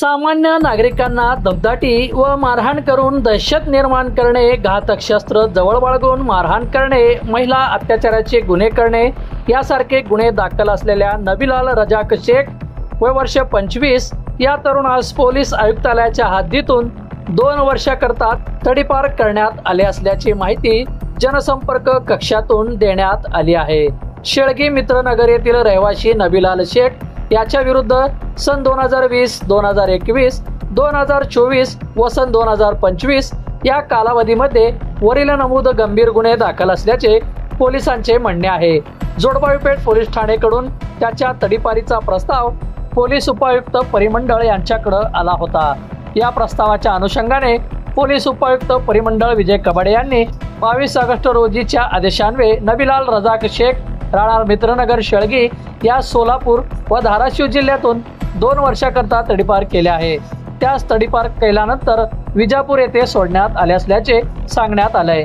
सामान्य नागरिकांना दमदाटी व मारहाण करून दहशत निर्माण करणे घातक शस्त्र जवळ बाळगून मारहाण करणे महिला अत्याचाराचे गुन्हे करणे यासारखे गुन्हे दाखल असलेल्या नबीलाल रजाक शेख वय वर्ष पंचवीस या तरुणास पोलीस आयुक्तालयाच्या हद्दीतून दोन वर्षाकरता तडीपार करण्यात आले असल्याची माहिती जनसंपर्क कक्षातून देण्यात आली आहे. शेळगी मित्रनगर येथील रहिवासी नबीलाल शेख याच्या विरुद्ध सन दोन हजार वीस दोन हजार एकवीस दोन हजार चोवीस व सन दोन हजार पंचवीस या कालावधीमध्ये वरील नमूद गंभीर गुन्हे दाखल असल्याचे पोलिसांचे म्हणणे आहे. जोडबावीपेठ पोलीस ठाणेकडून त्याच्या तडीपारीचा प्रस्ताव पोलीस उपायुक्त परिमंडळ यांच्याकडे आला होता. या प्रस्तावाच्या अनुषंगाने पोलीस उपायुक्त परिमंडळ विजय कबाडे यांनी बावीस ऑगस्ट रोजीच्या आदेशान्वये नबीलाल रजाक शेख राणार मित्रनगर शेळगी या सोलापूर व धाराशिव जिल्ह्यातून दोन वर्षाकरता तडीपार केले आहे. त्यास तडीपार केल्यानंतर विजापूर येथे सोडण्यात आले असल्याचे सांगण्यात आले